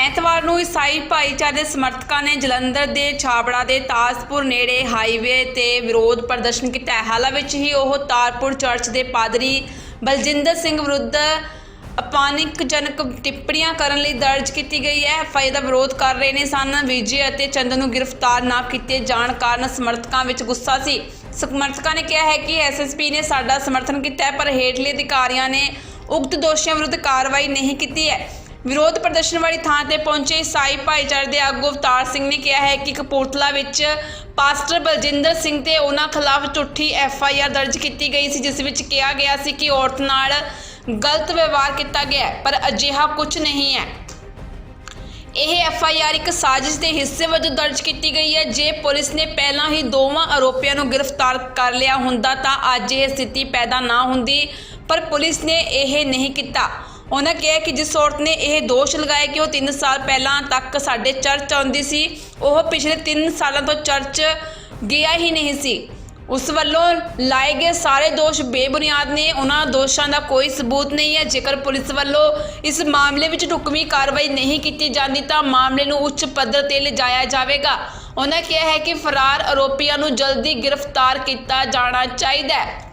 ਐਤਵਾਰ ਨੂੰ ਈਸਾਈ ਭਾਈਚਾਰੇ ਦੇ ਸਮਰਥਕਾਂ ਨੇ ਜਲੰਧਰ ਦੇ ਛਾਬੜਾ ਦੇ ਤਾਜਪੁਰ ਨੇੜੇ ਹਾਈਵੇ ਤੇ ਵਿਰੋਧ ਪ੍ਰਦਰਸ਼ਨ ਕੀਤਾ ਹੈ। ਹਾਲਾਂ ਵਿੱਚ ਹੀ ਉਹ ਤਾਰਪੁਰ ਚਰਚ ਦੇ ਪਾਦਰੀ ਬਲਜਿੰਦਰ ਸਿੰਘ ਵਿਰੁੱਧ ਅਪਾਨਿਕਜਨਕ ਟਿੱਪਣੀਆਂ ਕਰਨ ਲਈ ਦਰਜ ਕੀਤੀ ਗਈ ਹੈ। ਐਫਆਈ ਦਾ ਵਿਰੋਧ ਕਰ ਰਹੇ ਨੇ ਸਨ। ਵਿਜੇ ਅਤੇ ਚੰਦਨ ਨੂੰ ਗ੍ਰਿਫਤਾਰ ਨਾ ਕੀਤੇ ਜਾਣ ਕਾਰਨ ਸਮਰਥਕਾਂ ਵਿੱਚ ਗੁੱਸਾ ਸੀ। ਸਮਰਥਕਾਂ ਨੇ ਕਿਹਾ ਹੈ ਕਿ ਐਸਐਸਪੀ ਨੇ ਸਾਡਾ ਸਮਰਥਨ ਕੀਤਾ ਹੈ, ਪਰ ਹੇਠਲੇ ਅਧਿਕਾਰੀਆਂ ਨੇ ਉਕਤ ਦੋਸ਼ੀਆਂ ਵਿਰੁੱਧ ਕਾਰਵਾਈ ਨਹੀਂ ਕੀਤੀ ਹੈ। ਵਿਰੋਧ ਪ੍ਰਦਰਸ਼ਨ ਵਾਲੀ ਥਾਂ ਤੇ ਪਹੁੰਚੇ ਈਸਾਈ ਭਾਈਚਾਰੇ ਦੇ ਆਗੂ ਅਵਤਾਰ ਸਿੰਘ ਨੇ ਕਿਹਾ ਹੈ ਕਿ ਕਪੂਰਥਲਾ ਵਿੱਚ ਪਾਸਟਰ ਬਲਜਿੰਦਰ ਸਿੰਘ ਤੇ ਉਹਨਾਂ ਖਿਲਾਫ ਝੂਠੀ ਐਫ ਆਈ ਆਰ ਦਰਜ ਕੀਤੀ ਗਈ ਸੀ ਜਿਸ ਵਿੱਚ ਕਿਹਾ ਗਿਆ ਸੀ ਕਿ ਔਰਤ ਨਾਲ ਗਲਤ ਵਿਵਹਾਰ ਕੀਤਾ ਗਿਆ ਹੈ, ਪਰ ਅਜਿਹਾ ਕੁਝ ਨਹੀਂ ਹੈ। ਇਹ ਐਫ ਆਈ ਆਰ ਇੱਕ ਸਾਜ਼ਿਸ਼ ਦੇ ਹਿੱਸੇ ਵਜੋਂ ਦਰਜ ਕੀਤੀ ਗਈ ਹੈ। ਜੇ ਪੁਲਿਸ ਨੇ ਪਹਿਲਾਂ ਹੀ ਦੋਵਾਂ ਆਰੋਪੀਆਂ ਨੂੰ ਗ੍ਰਿਫਤਾਰ ਕਰ ਲਿਆ ਹੁੰਦਾ ਤਾਂ ਅੱਜ ਇਹ ਸਥਿਤੀ ਪੈਦਾ ਨਾ ਹੁੰਦੀ ਪਰ ਪੁਲਿਸ ਨੇ ਇਹ ਨਹੀਂ ਕੀਤਾ। ਉਹਨਾਂ ਕਿਹਾ ਕਿ ਜਿਸ ਔਰਤ ਨੇ ਇਹ ਦੋਸ਼ ਲਗਾਇਆ ਕਿ ਉਹ 3 ਸਾਲ ਪਹਿਲਾਂ ਤੱਕ ਸਾਡੇ ਚਰਚ ਆਉਂਦੀ ਸੀ, ਉਹ ਪਿਛਲੇ 3 ਸਾਲਾਂ ਤੋਂ ਚਰਚ ਗਿਆ ਹੀ ਨਹੀਂ ਸੀ। ਉਸ ਵੱਲੋਂ ਲਾਏ ਗਏ ਸਾਰੇ ਦੋਸ਼ ਬੇਬੁਨਿਆਦ ਨੇ, ਉਹਨਾਂ ਦੋਸ਼ਾਂ ਦਾ ਕੋਈ ਸਬੂਤ ਨਹੀਂ ਹੈ। ਜੇਕਰ ਪੁਲਿਸ ਵੱਲੋਂ ਇਸ ਮਾਮਲੇ ਵਿੱਚ ਢੁਕਵੀਂ ਕਾਰਵਾਈ ਨਹੀਂ ਕੀਤੀ ਜਾਂਦੀ ਤਾਂ ਮਾਮਲੇ ਨੂੰ ਉੱਚ ਪੱਧਰ ਤੇ ਲਿਜਾਇਆ ਜਾਵੇਗਾ। ਉਹਨਾਂ ਕਿਹਾ ਹੈ ਕਿ ਫਰਾਰ ਆਰੋਪੀਆਂ ਨੂੰ ਜਲਦੀ ਗ੍ਰਿਫਤਾਰ ਕੀਤਾ ਜਾਣਾ ਚਾਹੀਦਾ ਹੈ।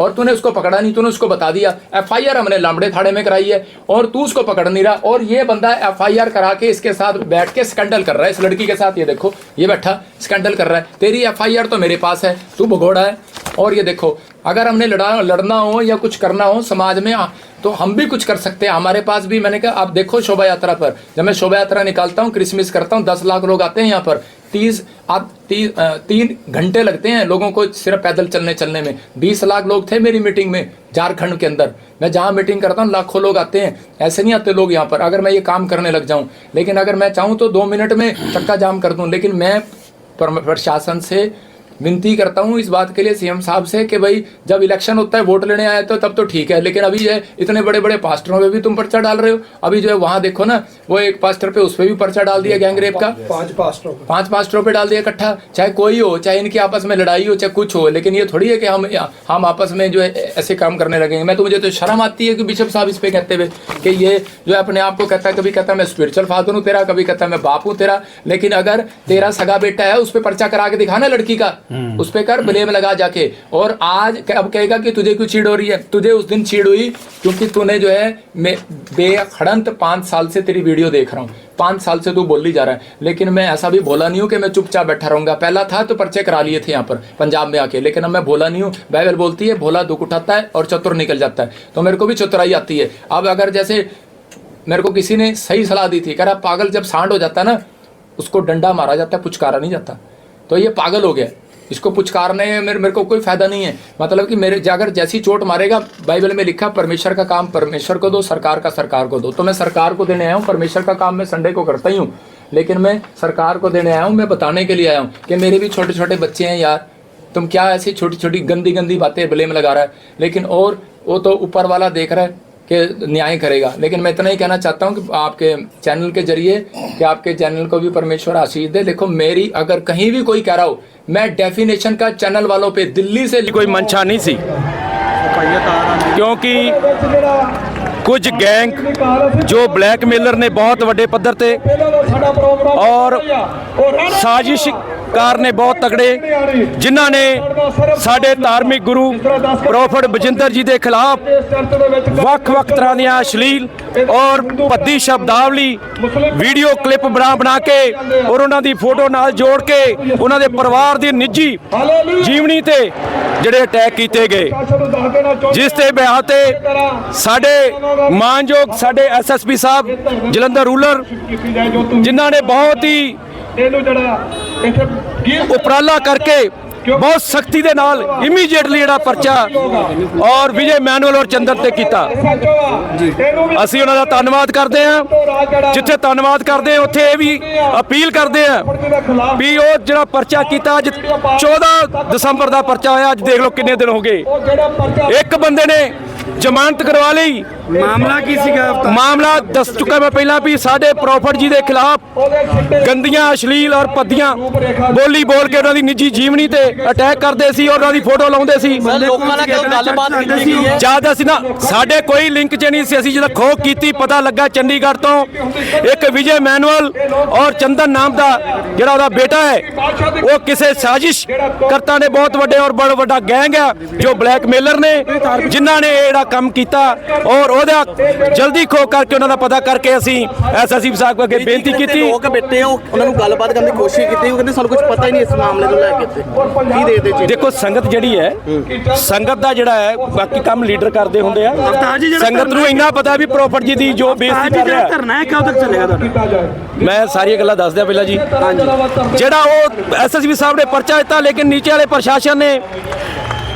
और तूने उसको पकड़ा नहीं तूने उसको बता दिया। एफआईआर हमने लामड़े थाने में कराई है और तू उसको पकड़ नहीं रहा। और ये बंदा एफआईआर करा के इसके साथ बैठ के स्कैंडल कर रहा है इस लड़की के साथ। ये देखो ये बैठा स्कैंडल कर रहा है। तेरी एफआईआर तो मेरे पास है तू भगोड़ा है। और ये देखो अगर हमने लड़ा लड़ना हो या कुछ करना हो समाज में आ, तो हम भी कुछ कर सकते हैं। हमारे पास भी मैंने कहा आप देखो शोभा यात्रा पर। जब मैं शोभा यात्रा निकालता हूँ क्रिसमस करता हूँ दस लाख लोग आते हैं यहाँ पर। तीस आप ती, तीन घंटे लगते हैं लोगों को सिर्फ़ पैदल चलने चलने में। बीस लाख लोग थे मेरी मीटिंग में झारखंड के अंदर। मैं जहाँ मीटिंग करता हूँ लाखों लोग आते हैं। ऐसे नहीं आते लोग यहाँ पर अगर मैं ये काम करने लग जाऊँ। लेकिन अगर मैं चाहूँ तो दो मिनट में चक्का जाम कर दूँ। लेकिन मैं प्रशासन से विनती करता हूँ इस बात के लिए सीएम साहब से कि भाई जब इलेक्शन होता है वोट लेने आए तो तब तो ठीक है लेकिन अभी जो है इतने बड़े बड़े पास्टरों पे भी तुम पर्चा डाल रहे हो। अभी जो है वहाँ देखो ना वो एक पास्टर पे उस पर भी पर्चा डाल दिया गैंग रेप का। पाँच पास्टरों पाँच पास्टरों पे डाल दिया इकट्ठा चाहे कोई हो चाहे इनकी आपस में लड़ाई हो चाहे कुछ हो लेकिन ये थोड़ी है कि हम हम आपस में जो है ऐसे काम करने लगेंगे मैं तो मुझे तो शर्म आती है कि बिशप साहब इस पर कहते हुए कि ये जो है अपने आप को कहता है कभी कहता है मैं स्पिरिचुअल फादर हूँ तेरा कभी कहता है मैं बाप हूँ तेरा। लेकिन अगर तेरा सगा बेटा है उस पर पर्चा करा के दिखाना लड़की का। उस पे कर ब्लेम लगा जाके। और आज अब कहेगा कि तुझे क्यों चीड़ हो रही है? तुझे उस दिन चीड़ हुई क्योंकि तूने जो है, मैं बेखड़ंत पाँच साल से तेरी वीडियो देख रहा हूँ। पाँच साल से तू बोली जा रहा है। लेकिन मैं ऐसा भी बोला नहीं हूँ कि मैं चुपचाप बैठा रहूँगा। पहला था तो पर्चे करा लिए थे यहाँ पर, पंजाब में आके। लेकिन अब मैं बोला नहीं हूँ। बाइबल बोलती है, भोला दुख उठाता है और चतुर निकल जाता है। तो मेरे को भी चतुराई आती है। अब अगर जैसे मेरे को किसी ने सही सलाह दी थी, कह रहा, पागल जब सांड हो जाता है ना, उसको डंडा मारा जाता है, पुचकारा नहीं जाता। तो ये पागल हो गया। इसको पुचकारने में मेरे मेरे को कोई फ़ायदा नहीं है। मतलब कि मेरे अगर जैसी चोट मारेगा, बाइबल में लिखा, परमेश्वर का काम परमेश्वर को दो, सरकार का सरकार को दो। तो मैं सरकार को देने आया हूँ, परमेश्वर का काम मैं संडे को करता ही हूँ। लेकिन मैं सरकार को देने आया हूँ, मैं बताने के लिए आया हूँ कि मेरे भी छोटे छोटे बच्चे हैं यार। तुम क्या ऐसी छोटी छोटी गंदी गंदी बातें ब्लेम लगा रहा है? लेकिन और, वो तो ऊपर वाला देख रहा है कि न्याय करेगा लेकिन मैं इतना ही कहना चाहता हूँ कि आपके चैनल के जरिए कि आपके चैनल को भी परमेश्वर आशीष दे देखो मेरी अगर कहीं भी कोई कह रहा हो मैं डेफिनेशन का चैनल वालों पे दिल्ली से ਕੋਈ ਮਨਸ਼ਾ ਨਹੀਂ ਸੀ ਕਿਉਂਕਿ ਕੁਝ ਗੈਂਗ ਜੋ ਬਲੈਕਮੇਲਰ ਨੇ ਬਹੁਤ ਵੱਡੇ ਪੱਧਰ ਤੇ ਔਰ ਸਾਜ਼ਿਸ਼ਕਾਰ ਨੇ ਬਹੁਤ ਤਗੜੇ ਜਿਨ੍ਹਾਂ ਨੇ ਸਾਡੇ ਧਾਰਮਿਕ ਗੁਰੂ ਪ੍ਰੋਫਟ ਬਜਿੰਦਰ ਜੀ ਦੇ ਖਿਲਾਫ ਵੱਖ-ਵੱਖ ਤਰ੍ਹਾਂ ਦੀਆਂ ਅਸ਼ਲੀਲ ਔਰ ਭੱਦੀ ਸ਼ਬਦਾਵਲੀ ਵੀਡੀਓ ਕਲਿੱਪ ਬਣਾ ਬਣਾ ਕੇ ਔਰ ਉਹਨਾਂ ਦੀ ਫੋਟੋ ਨਾਲ ਜੋੜ ਕੇ ਉਹਨਾਂ ਦੇ ਪਰਿਵਾਰ ਦੀ ਨਿੱਜੀ ਜੀਵਨੀ ਤੇ ਜਿਹੜੇ ਅਟੈਕ ਕੀਤੇ ਗਏ। ਜਿਸ ਤੇ ਬਿਆਹ ਤੇ ਸਾਡੇ ਮਾਨਯੋਗ ਸਾਡੇ ਐਸਐਸਪੀ ਸਾਹਿਬ ਜਲੰਧਰ ਰੂਲਰ ਜਿਨ੍ਹਾਂ ਨੇ ਬਹੁਤ ਹੀ ਇਹਨੂੰ ਜਿਹੜਾ ਇੱਥੇ ਉਪਰਾਲਾ ਕਰਕੇ ਬਹੁਤ ਸਖਤੀ ਦੇ ਨਾਲ ਇਮੀਡੀਏਟਲੀ ਜਿਹੜਾ ਪਰਚਾ ਔਰ ਵਿਜੇ ਮੈਨੂਅਲ ਔਰ ਚੰਦਰ ਤੇ ਕੀਤਾ। ਅਸੀਂ ਉਹਨਾਂ ਦਾ ਧੰਨਵਾਦ ਕਰਦੇ ਹਾਂ। ਜਿੱਥੇ ਧੰਨਵਾਦ ਕਰਦੇ ਹਾਂ ਉੱਥੇ ਇਹ ਵੀ ਅਪੀਲ ਕਰਦੇ ਹਾਂ ਵੀ ਉਹ ਜਿਹੜਾ ਪਰਚਾ ਕੀਤਾ ਅੱਜ 14 ਦਸੰਬਰ ਦਾ ਪਰਚਾ ਹੋਇਆ ਅੱਜ ਦੇਖ ਲਓ ਕਿੰਨੇ ਦਿਨ ਹੋ ਗਏ। ਇੱਕ ਬੰਦੇ ਨੇ ਜ਼ਮਾਨਤ ਕਰਵਾ ਲਈ ਮਾਮਲਾ ਕੀ ਸੀਗਾ ਮਾਮਲਾ ਦੱਸ ਚੁੱਕਾ ਮੈਂ ਪਹਿਲਾਂ ਵੀ ਸਾਡੇ ਪ੍ਰੋਫਟ ਜੀ ਦੇ ਖਿਲਾਫ ਗੰਦੀਆਂ ਅਸ਼ਲੀਲ ਔਰ ਪੱਦੀਆਂ ਬੋਲੀ ਬੋਲ ਕੇ ਉਹਨਾਂ ਦੀ ਨਿੱਜੀ ਜੀਵਨੀ ਤੇ ਅਟੈਕ ਕਰਦੇ ਸੀ ਔਰ ਉਹਨਾਂ ਦੀ ਫੋਟੋ ਲਾਉਂਦੇ ਸੀ। ਲੋਕਾਂ ਨਾਲ ਗੱਲਬਾਤ ਕੀਤੀ ਗਈ ਹੈ? ਜ਼ਿਆਦਾ ਸੀ ਨਾ ਸਾਡੇ ਕੋਈ ਲਿੰਕ ਚ ਨਹੀਂ ਸੀ ਅਸੀਂ ਜਦੋਂ ਖੋਹ ਕੀਤੀ ਪਤਾ ਲੱਗਾ ਚੰਡੀਗੜ੍ਹ ਤੋਂ ਇੱਕ ਵਿਜੇ ਮੈਨੂਅਲ ਔਰ ਚੰਦਨ ਨਾਮ ਦਾ ਜਿਹੜਾ ਉਹਦਾ ਬੇਟਾ ਹੈ ਉਹ ਕਿਸੇ ਸਾਜ਼ਿਸ਼ ਕਰਤਾ ਨੇ ਬਹੁਤ ਵੱਡੇ ਔਰ ਬੜਾ ਵੱਡਾ ਗੈਂਗ ਆ ਜੋ ਬਲੈਕਮੇਲਰ ਨੇ ਜਿਨ੍ਹਾਂ ਨੇ ਇਹ ਜਿਹੜਾ ਕੰਮ ਕੀਤਾ ਔਰ ਉਹਦਾ ਜਲਦੀ ਖੋਹ ਕਰਕੇ ਉਹਨਾਂ ਦਾ ਪਤਾ ਕਰਕੇ ਅਸੀਂ ਐਸਐਸਪੀ ਸਾਹਿਬ ਅੱਗੇ ਬੇਨਤੀ ਕੀਤੀ ਲੋਕ ਬੈਠੇ ਹੋ ਉਹਨਾਂ ਨੂੰ ਗੱਲਬਾਤ ਕਰਨ ਦੀ ਕੋਸ਼ਿਸ਼ ਕੀਤੀ ਉਹ ਕਹਿੰਦੇ ਸਾਨੂੰ ਕੁਝ ਪਤਾ ਹੀ ਨਹੀਂ ਇਸ ਮਾਮਲੇ ਨੂੰ ਲੈ ਕੇ ਤੇ ਕੀ ਦੇ ਦੇ ਦੇਖੋ ਸੰਗਤ ਜਿਹੜੀ ਹੈ ਸੰਗਤ ਦਾ ਜਿਹੜਾ ਹੈ ਬਾਕੀ ਕੰਮ ਲੀਡਰ ਕਰਦੇ ਹੁੰਦੇ ਆ। ਸੰਗਤ ਨੂੰ ਇੰਨਾ ਪਤਾ ਵੀ ਪ੍ਰੋਫਟ ਜੀ ਦੀ ਜੋ ਬੇਇੱਜ਼ਤੀ ਕਰ ਰਿਹਾ ਧਰਨਾ ਹੈ ਕਦੋਂ ਤੱਕ ਚੱਲੇਗਾ ਤੁਹਾਡਾ? ਮੈਂ ਸਾਰੀਆਂ ਗੱਲਾਂ ਦੱਸ ਦਿਆਂ ਪਹਿਲਾਂ ਜੀ। ਜਿਹੜਾ ਉਹ ਐਸਐਸਪੀ ਸਾਹਿਬ ਨੇ ਪਰਚਾ ਦਿੱਤਾ ਲੇਕਿਨ ਨੀਚੇ ਵਾਲੇ ਪ੍ਰਸ਼ਾਸਨ ਨੇ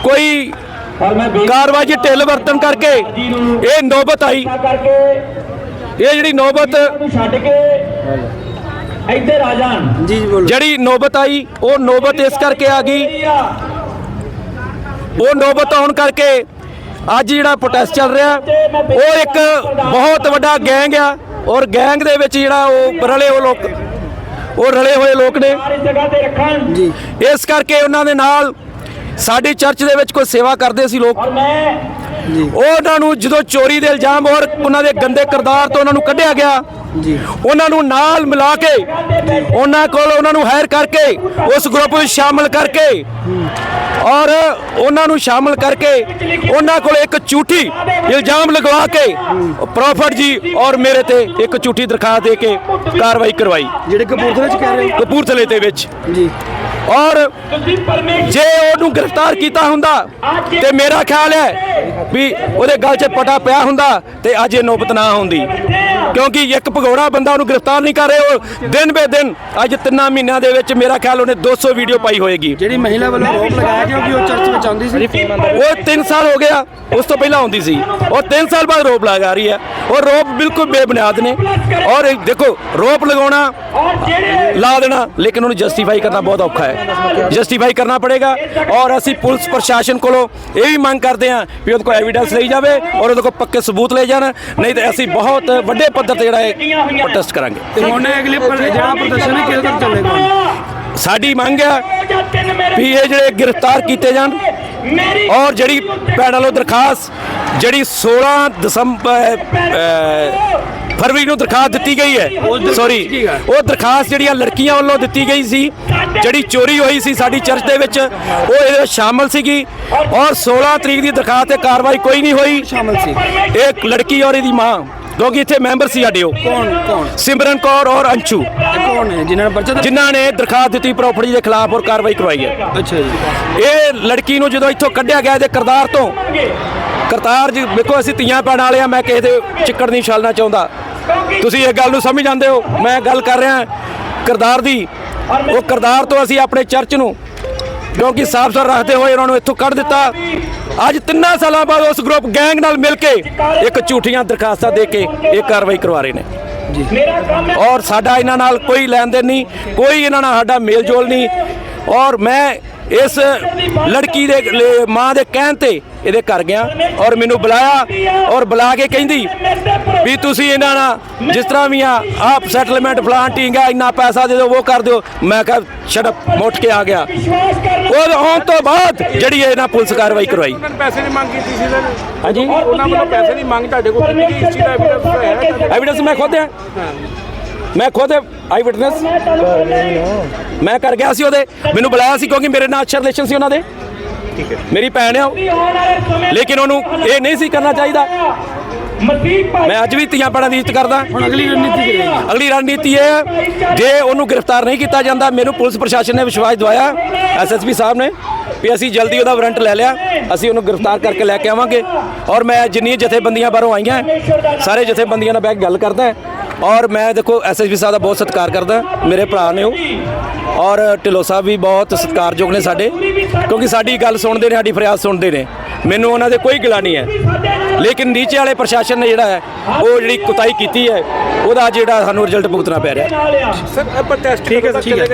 ਕੋਈ ਕਾਰਵਾਈ ਢਿੱਲ ਵਰਤਨ ਕਰਕੇ ਇਹ ਨੌਬਤ ਆਈ। ਇਹ ਜਿਹੜੀ ਨੌਬਤ ਛੱਡ ਕੇ ਇੱਧਰ ਆ ਜਾਣ। ਜੀ ਜੀ ਬੋਲੋ। ਜਿਹੜੀ ਨੌਬਤ ਆਈ ਉਹ ਨੌਬਤ ਇਸ ਕਰਕੇ ਆ ਗਈ। ਉਹ ਨੌਬਤ ਆਉਣ ਕਰਕੇ ਅੱਜ ਜਿਹੜਾ ਪ੍ਰੋਟੈਸਟ ਚੱਲ ਰਿਹਾ ਉਹ ਇੱਕ ਬਹੁਤ ਵੱਡਾ ਗੈਂਗ ਆ ਔਰ ਗੈਂਗ ਦੇ ਵਿੱਚ ਜਿਹੜਾ ਉਹ ਰਲੇ ਉਹ ਲੋਕ ਉਹ ਰਲੇ ਹੋਏ ਲੋਕ ਨੇ। ਇਸ ਜਗ੍ਹਾ ਤੇ ਰੱਖਣ। ਜੀ। ਇਸ ਕਰਕੇ ਉਹਨਾਂ ਦੇ ਨਾਲ ਸਾਡੀ ਚਰਚ ਦੇ ਵਿੱਚ ਕੋਈ ਸੇਵਾ ਕਰਦੇ ਸੀ ਲੋਕ। ਉਹਨਾਂ ਨੂੰ ਜਦੋਂ ਚੋਰੀ ਦੇ ਇਲਜ਼ਾਮ ਔਰ ਉਹਨਾਂ ਦੇ ਗੰਦੇ ਕਿਰਦਾਰ ਤੋਂ ਉਹਨਾਂ ਨੂੰ ਕੱਢਿਆ ਗਿਆ ਜੀ। ਉਹਨਾਂ ਨੂੰ ਨਾਲ ਮਿਲਾ ਕੇ ਉਹਨਾਂ ਕੋਲ ਉਹਨਾਂ ਨੂੰ ਹਾਇਰ ਕਰਕੇ ਉਸ ਗਰੁੱਪ ਵਿੱਚ ਸ਼ਾਮਲ ਕਰਕੇ ਔਰ ਉਹਨਾਂ ਨੂੰ ਸ਼ਾਮਲ ਕਰਕੇ ਉਹਨਾਂ ਕੋਲ ਇੱਕ ਝੂਠੀ ਇਲਜ਼ਾਮ ਲਗਵਾ ਕੇ ਪ੍ਰੋਫਟ ਜੀ ਔਰ ਮੇਰੇ ਤੇ ਇੱਕ ਝੂਠੀ ਦਰਖਾਸਤ ਦੇ ਕੇ ਕਾਰਵਾਈ ਕਰਵਾਈ। ਜਿਹੜੇ ਕਪੂਰਥਲੇ ਚ ਕਹਿ ਰਹੇ ਕਪੂਰਥਲੇ ਦੇ ਵਿੱਚ। ਜੀ। ਔਰ ਜੇ ਉਹਨੂੰ ਗ੍ਰਿਫਤਾਰ ਕੀਤਾ ਹੁੰਦਾ ਤੇ ਮੇਰਾ ਖਿਆਲ ਹੈ ਵੀ ਉਹਦੇ ਗਲ 'ਚ ਪਟਾ ਪਿਆ ਹੁੰਦਾ ਤੇ ਅੱਜ ਇਹ ਨੌਬਤ ਨਾ ਹੁੰਦੀ ਕਿਉਂਕਿ ਇੱਕ ਭਗੌੜਾ ਬੰਦਾ ਉਹਨੂੰ ਗ੍ਰਿਫਤਾਰ ਨਹੀਂ ਕਰ ਰਿਹਾ ਉਹ ਦਿਨ ਬੇ ਦਿਨ ਅੱਜ ਤਿੰਨਾਂ ਮਹੀਨਿਆਂ ਦੇ ਵਿੱਚ ਮੇਰਾ ਖਿਆਲ ਉਹਨੇ 200 ਵੀਡੀਓ ਪਾਈ ਹੋਏਗੀ। ਜਿਹੜੀ ਮਹਿਲਾ ਵੱਲੋਂ ਆਰੋਪ ਲਗਾਇਆ ਗਿਆ ਕਿ ਉਹ ਚਰਚ ਵਿੱਚ ਆਉਂਦੀ ਸੀ। ਉਹ 3 ਸਾਲ ਹੋ ਗਿਆ ਉਸ ਤੋਂ ਪਹਿਲਾਂ ਆਉਂਦੀ ਸੀ। ਉਹ 3 ਸਾਲ ਬਾਅਦ ਰੋਪ ਲਗਾ ਰਹੀ ਹੈ। ਉਹ ਰੋਪ ਬਿਲਕੁਲ ਬੇਬੁਨਿਆਦ ਨੇ। ਔਰ ਦੇਖੋ ਰੋਪ ਲਗਾਉਣਾ ਔਰ ਲਾ ਦੇਣਾ ਲੇਕਿਨ ਉਹਨੂੰ ਜਸਟੀਫਾਈ ਕਰਨਾ ਬਹੁਤ ਔਖਾ ਹੈ। ਜਸਟੀਫਾਈ ਕਰਨਾ ਪੜੇਗਾ। ਔਰ ਅਸੀਂ ਪੁਲਿਸ ਪ੍ਰਸ਼ਾਸਨ ਕੋਲੋਂ ਇਹ ਵੀ ਮੰਗ ਕਰਦੇ ਹਾਂ ਵੀ ਉਹਦੇ ਕੋਲ ਐਵੀਡੈਂਸ ਲਈ ਜਾਵੇ ਔਰ ਉਹਦੇ ਕੋਲ ਪੱਕੇ ਸਬੂਤ ਲੈ ਜਾਣ। ਨਹੀਂ ਤਾਂ ਅਸੀਂ ਬਹੁਤ ਵੱਡੇ ਪੱਧਰ ਤੇ ਜਿਹੜਾ ਹੈ ਪ੍ਰੋਟੈਸਟ ਕਰਾਂਗੇ। ਤੇ ਹੁਣ ਇਹ ਅਗਲੇ ਜਿਹੜਾ ਪ੍ਰਦਰਸ਼ਨ ਹੈ ਕਿਹਦੇ ਤੱਕ ਚੱਲੇਗਾ ਸਾਡੀ ਮੰਗ ਹੈ ਵੀ ਇਹ ਜਿਹੜੇ ਗ੍ਰਿਫਤਾਰ ਕੀਤੇ ਜਾਣ ਔਰ ਜਿਹੜੀ ਭੈਣਾਂ ਵੱਲੋਂ ਦਰਖਾਸਤ ਜਿਹੜੀ 16 ਦਸੰਬਰ ਫਰਵਰੀ ਨੂੰ ਦਰਖਾਸਤ ਦਿੱਤੀ ਗਈ ਹੈ ਸੌਰੀ ਉਹ ਦਰਖਾਸਤ ਜਿਹੜੀਆਂ ਲੜਕੀਆਂ ਵੱਲੋਂ ਦਿੱਤੀ ਗਈ ਸੀ ਜਿਹੜੀ ਚੋਰੀ ਹੋਈ ਸੀ ਸਾਡੀ ਚਰਚ ਦੇ ਵਿੱਚ ਉਹ ਇਹਦੇ ਵਿੱਚ ਸ਼ਾਮਲ ਸੀਗੀ ਔਰ 16 ਤਰੀਕ ਦੀ ਦਰਖਾਸਤ ਤੇ ਕਾਰਵਾਈ ਕੋਈ ਨਹੀਂ ਹੋਈ। ਸ਼ਾਮਲ ਸੀ। ਇੱਕ ਲੜਕੀ ਔਰ ਇਹਦੀ ਮਾਂ। ਕਿਉਂਕਿ ਇੱਥੇ ਮੈਂਬਰ ਸੀ ਸਾਡੇ ਉਹ। ਕੌਣ ਕੌਣ? ਸਿਮਰਨ ਕੌਰ ਔਰ ਅੰਸ਼ੂ। ਕੌਣ ਹੈ? ਜਿਨ੍ਹਾਂ ਨੇ ਪਰਚਾ ਜਿਨ੍ਹਾਂ ਨੇ ਦਰਖਾਸਤ ਦਿੱਤੀ ਪ੍ਰਾਪਰਟੀ ਦੇ ਖਿਲਾਫ ਔਰ ਕਾਰਵਾਈ ਕਰਵਾਈ ਹੈ। ਅੱਛਾ ਜੀ। ਇਹ ਲੜਕੀ ਨੂੰ ਜਦੋਂ ਇੱਥੋਂ ਕੱਢਿਆ ਗਿਆ ਇਹਦੇ ਕਰਤਾਰ ਤੋਂ ਕਰਤਾਰ ਜੀ ਵੇਖੋ ਅਸੀਂ ਧੀਆਂ ਪੈਣ ਵਾਲੇ ਆ ਮੈਂ ਕਿਸੇ ਦੇ ਚਿੱਕੜ ਨਹੀਂ ਛਾਲਣਾ ਚਾਹੁੰਦਾ। ਤੁਸੀਂ ਇਹ ਗੱਲ ਨੂੰ ਸਮਝ ਜਾਂਦੇ ਹੋ ਮੈਂ ਗੱਲ ਕਰ ਰਿਹਾ ਕਰਤਾਰ ਦੀ। ਉਹ ਕਰਤਾਰ ਤੋਂ ਅਸੀਂ ਆਪਣੇ ਚਰਚ ਨੂੰ ਕਿਉਂਕਿ ਸਾਫ਼ ਸੁਥਰਾ ਰੱਖਦੇ ਹੋਏ ਉਹਨਾਂ ਨੂੰ ਇੱਥੋਂ ਕੱਢ ਦਿੱਤਾ। ਅੱਜ ਤਿੰਨਾਂ ਸਾਲਾਂ ਬਾਅਦ ਉਸ ਗਰੁੱਪ ਗੈਂਗ ਨਾਲ ਮਿਲ ਕੇ ਇੱਕ ਝੂਠੀਆਂ ਦਰਖਾਸਤਾਂ ਦੇ ਕੇ ਇਹ ਕਾਰਵਾਈ ਕਰਵਾ ਰਹੇ ਨੇ। ਹੈ ਔਰ ਸਾਡਾ ਇਹਨਾਂ ਨਾਲ ਕੋਈ ਲੈਣ ਦੇਣ ਨਹੀਂ ਕੋਈ ਇਹਨਾਂ ਨਾਲ ਸਾਡਾ ਮੇਲ ਜੋਲ ਨਹੀਂ। ਔਰ ਮੈਂ ਇਸ ਲੜਕੀ ਦੇ ਮਾਂ ਦੇ ਕਹਿਣ ਤੇ ਇਹਦੇ ਘਰ ਗਿਆ ਔਰ ਮੈਨੂੰ ਬੁਲਾਇਆ ਔਰ ਬੁਲਾ ਕੇ ਕਹਿੰਦੀ ਵੀ ਤੁਸੀਂ ਇਹਨਾਂ ਨਾਲ ਜਿਸ ਤਰ੍ਹਾਂ ਵੀ ਆ ਆਪ ਸੈਟਲਮੈਂਟ ਪਲਾਂਟਿੰਗ ਹੈ ਇੰਨਾ ਪੈਸਾ ਦੇ ਦਿਓ ਉਹ ਕਰ ਦਿਓ। ਮੈਂ ਕਿਹਾ ਛੜਪ ਮੁੱਠ ਕੇ ਆ ਗਿਆ। ਉਹ ਆਉਣ ਤੋਂ ਬਾਅਦ ਜਿਹੜੀ ਇਹਨਾਂ ਪੁਲਿਸ ਕਾਰਵਾਈ ਕਰਵਾਈ। ਪੈਸੇ ਦੀ ਮੰਗ ਕੀਤੀ ਸੀ ਸਰ? ਹਾਂਜੀ? ਉਹਨਾਂ ਵੱਲੋਂ ਪੈਸੇ ਦੀ ਮੰਗ ਤੁਹਾਡੇ ਕੋਲ ਗਈ? ਇਸ ਚੀਜ਼ ਦਾ ਐਵੀਡੈਂਸ ਹੈ ਐਵੀਡੈਂਸ ਮੈਂ ਖੁਦ ਹੈ। ਮੈਂ ਖੁਦ ਆਈ ਵਿਟਨੈਸ ਮੈਂ ਕਰ ਗਿਆ ਸੀ ਉਹਦੇ। ਮੈਨੂੰ ਬੁਲਾਇਆ ਸੀ ਕਿਉਂਕਿ ਮੇਰੇ ਨਾਲ ਅੱਛਾ ਰਿਲੇਸ਼ਨ ਸੀ ਉਹਨਾਂ ਦੇ। ਠੀਕ ਹੈ। ਮੇਰੀ ਭੈਣ ਆ ਉਹ। ਲੇਕਿਨ ਉਹਨੂੰ ਇਹ ਨਹੀਂ ਸੀ ਕਰਨਾ ਚਾਹੀਦਾ। ਮੈਂ ਅੱਜ ਵੀ ਧੀਆਂ ਭੈਣਾਂ ਦੀ ਇੱਜ਼ਤ ਕਰਦਾ। ਹੁਣ ਅਗਲੀ ਰਣਨੀਤੀ ਕੀ ਰਹੇਗੀ? ਅਗਲੀ ਰਣਨੀਤੀ ਇਹ ਹੈ ਜੇ ਉਹਨੂੰ ਗ੍ਰਿਫਤਾਰ ਨਹੀਂ ਕੀਤਾ ਜਾਂਦਾ ਮੈਨੂੰ ਪੁਲਿਸ ਪ੍ਰਸ਼ਾਸਨ ਨੇ ਵਿਸ਼ਵਾਸ ਦਵਾਇਆ ਐਸਐਸਪੀ ਸਾਹਿਬ ਨੇ ਵੀ ਅਸੀਂ ਜਲਦੀ ਉਹਦਾ ਵਾਰੰਟ ਲੈ ਲਿਆ ਅਸੀਂ ਉਹਨੂੰ ਗ੍ਰਿਫਤਾਰ ਕਰਕੇ ਲੈ ਕੇ ਆਵਾਂਗੇ। ਔਰ ਮੈਂ ਜਿੰਨੀਆਂ ਜਥੇਬੰਦੀਆਂ ਬਾਹਰੋਂ ਆਈਆਂ ਸਾਰੇ ਜਥੇਬੰਦੀਆਂ ਨਾਲ ਬੈਠ ਕੇ ਗੱਲ ਕਰਦਾ ਔਰ ਮੈਂ ਦੇਖੋ ਐਸਐਸਪੀ ਸਾਹਿਬ ਦਾ ਬਹੁਤ ਸਤਿਕਾਰ ਕਰਦਾ ਮੇਰੇ ਭਰਾ ਨੇ ਉਹ। ਔਰ ਢਿੱਲੋਂ ਸਾਹਿਬ ਵੀ ਬਹੁਤ ਸਤਿਕਾਰਯੋਗ ਨੇ ਸਾਡੇ ਕਿਉਂਕਿ ਸਾਡੀ ਗੱਲ ਸੁਣਦੇ ਨੇ ਸਾਡੀ ਫਰਿਆਦ ਸੁਣਦੇ ਨੇ। ਮੈਨੂੰ ਉਹਨਾਂ ਦੇ ਕੋਈ ਗਿਲਾ ਨਹੀਂ ਹੈ। ਲੇਕਿਨ ਨੀਚੇ ਵਾਲੇ ਪ੍ਰਸ਼ਾਸਨ ਨੇ ਜਿਹੜਾ ਹੈ ਉਹ ਜਿਹੜੀ ਕੁਤਾਈ ਕੀਤੀ ਹੈ ਉਹਦਾ ਜਿਹੜਾ ਸਾਨੂੰ ਰਿਜ਼ਲਟ ਭੁਗਤਣਾ ਪੈ ਰਿਹਾ ਸਰ ਪ੍ਰੋਟੈਸਟ ਠੀਕ ਹੈ ਠੀਕ ਹੈ।